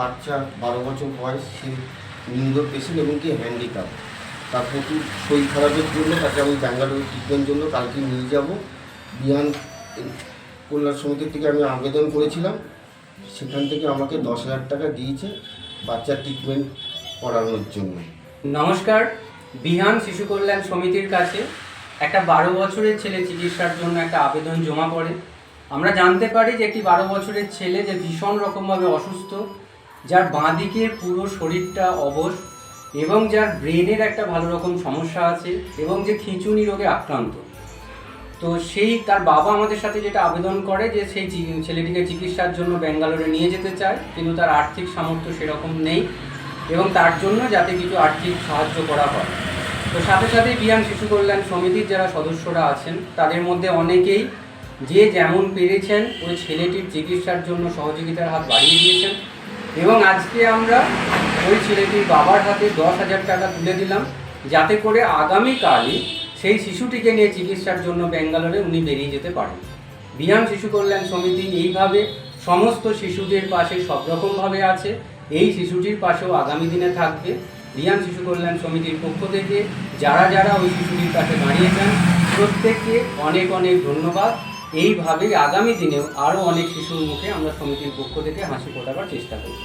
বাচ্চা বারো বছর বয়স, সে নিউরো পেশেন্ট এবং কি হ্যান্ডিক্যাপ তার প্রচুর শরীর খারাপের জন্য তাকে আমি ব্যাঙ্গালোর ট্রিটমেন্ট জন্য কালকে নিয়ে যাব। বিয়ান কল্যাণ সমিতির থেকে আমি আবেদন করেছিলাম। সেখান থেকে আমাকে দশ হাজার টাকা দিয়েছে বাচ্চার ট্রিটমেন্ট করানোর জন্য। নমস্কার, বিহান শিশু কল্যাণ সমিতির কাছে একটা বারো বছরের ছেলে চিকিৎসার জন্য একটা আবেদন জমা পড়ে। আমরা জানতে পারি যে একটি বারো বছরের ছেলে যে ভীষণ রকমভাবে অসুস্থ, যার বাঁ দিকের পুরো শরীরটা অবশ এবং যার ব্রেনের একটা ভালো রকম সমস্যা আছে এবং যে খিঁচুনি রোগে আক্রান্ত। তো সেই তার বাবা আমাদের সাথে যেটা আবেদন করে যে সেই ছেলেটিকে চিকিৎসার জন্য ব্যাঙ্গালোরে নিয়ে যেতে চায়, কিন্তু তার আর্থিক সামর্থ্য সেরকম নেই এবং তার জন্য যাতে কিছু আর্থিক সাহায্য করা হয়। তো সাথে সাথে বিয়ান শিশু কল্যাণ সমিতির যারা সদস্যরা আছেন, তাদের মধ্যে অনেকেই যে যেমন পেরেছেন, ওই ছেলেটির চিকিৎসার জন্য সহযোগিতার হাত বাড়িয়ে দিয়েছেন। এবং আজকে আমরা ওই ছেলেটির বাবার হাতে দশ হাজার টাকা তুলে দিলাম, যাতে করে আগামীকালই সেই শিশুটিকে নিয়ে চিকিৎসার জন্য ব্যাঙ্গালোরে উনি বেরিয়ে যেতে পারেন। বিহান শিশু কল্যাণ সমিতি এইভাবে সমস্ত শিশুদের পাশে সব রকমভাবে আছে। এই শিশুটির পাশেও আগামী দিনে থাকবে। বিহান শিশু কল্যাণ সমিতির পক্ষ থেকে যারা যারা ওই শিশুটির পাশে দাঁড়িয়েছেন প্রত্যেককে অনেক অনেক ধন্যবাদ। এইভাবেই আগামী দিনেও আরও অনেক শিশুর মুখে আমরা সমিতির পক্ষ থেকে হাসি ফোটাবার চেষ্টা করব।